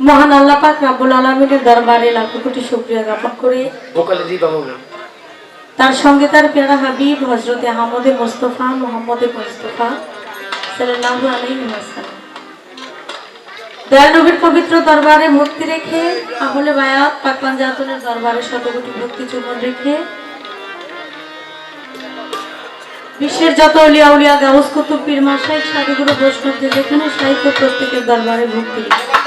মহান আল্লাহ পাক রাব্বুল আলমিনের দরবারে লাখো কোটি শুক্রিয়া জ্ঞাপন করে। তার সঙ্গে তার পেয়ারা হাবিব হজরতে আহমদে মোস্তফা মোহাম্মদে মোস্তফা সাল্লাল্লাহু আলাইহি ওয়াসাল্লাম। দয়াল নবীর পবিত্র দরবারে ভক্তি রেখে আহলে বায়াত পাকপান জাতনের দরবারে শতকোটি ভক্তি চুমন রেখে বিশ্বের যত উলিয়া উলিয়া গাউস কুতুব পীর মাসাইক সাধুগুরু বৈষ্ণবদের যেখানে সাহিত্য প্রত্যেকের দরবারে ভক্তি রেখে।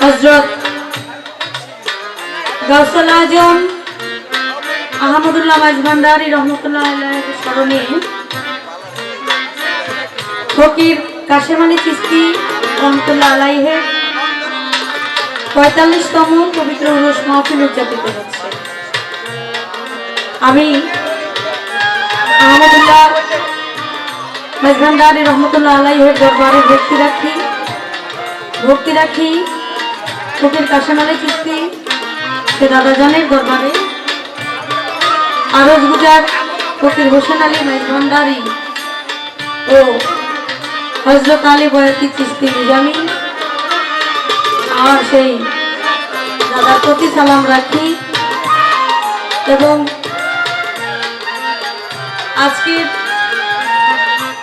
হজরত গৌসল আজম আহমদুল্লাহ মাঝভান্ডারি রহমতুল্লাহ স্মরণে ফকির কাশেম আলী চিস্তি রহমতুল্লাহ আলাইহের পঁয়তাল্লিশতম পবিত্র উরস মাহফিল উদযাপিত হচ্ছে। আমি আহমদুল্লাহ মাঝভান্ডারি রহমতুল্লাহ আলাইহের দরবারে ভক্তি রাখি ভক্তি রাখি, ফকির কাশেম আলী চিস্তি সে দাদাজানের দরবারে। আরজ গুজার ফকির হোসেন আলী মাইজভান্ডারি ও হজরত আলী বয়াতি চিস্তি নিজামি। আর সেই দাদার প্রতি সালাম রাখি এবং আজকের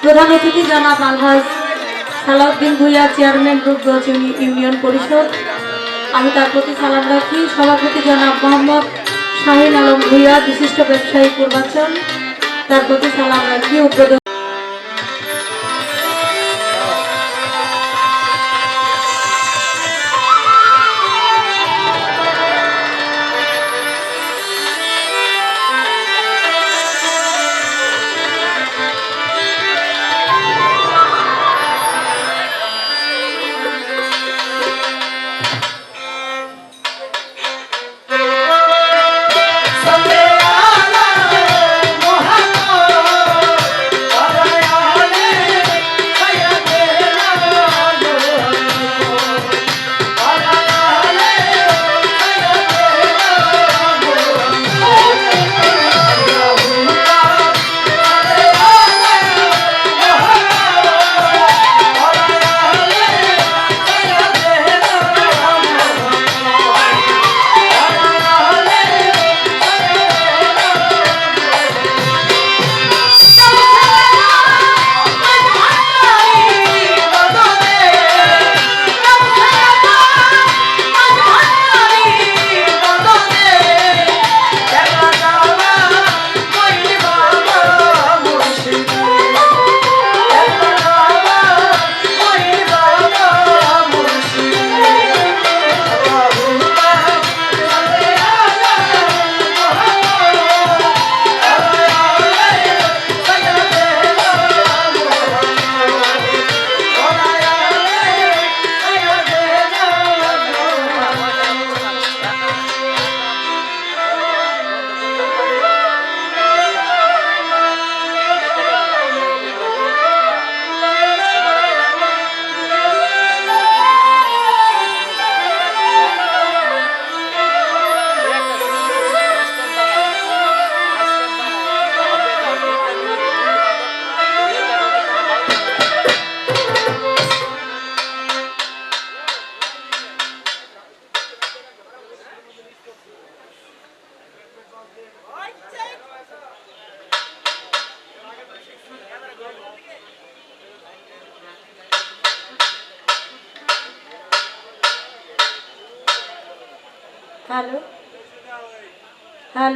প্রধান অতিথি জনাব আলহাজ সালাউদ্দিন ভুইয়া, চেয়ারম্যান রূপগঞ্জ ইউনিয়ন পরিষদ। আমি তার প্রতি সালাম রাখি। সভাপতি জনাব মোহাম্মদ শাহিন আলম ভুইয়া, বিশিষ্ট ব্যবসায়ী পূর্বাচল, তার প্রতি সালাম রাখি। উদ্বোধন হ্যালো। হ্যালো।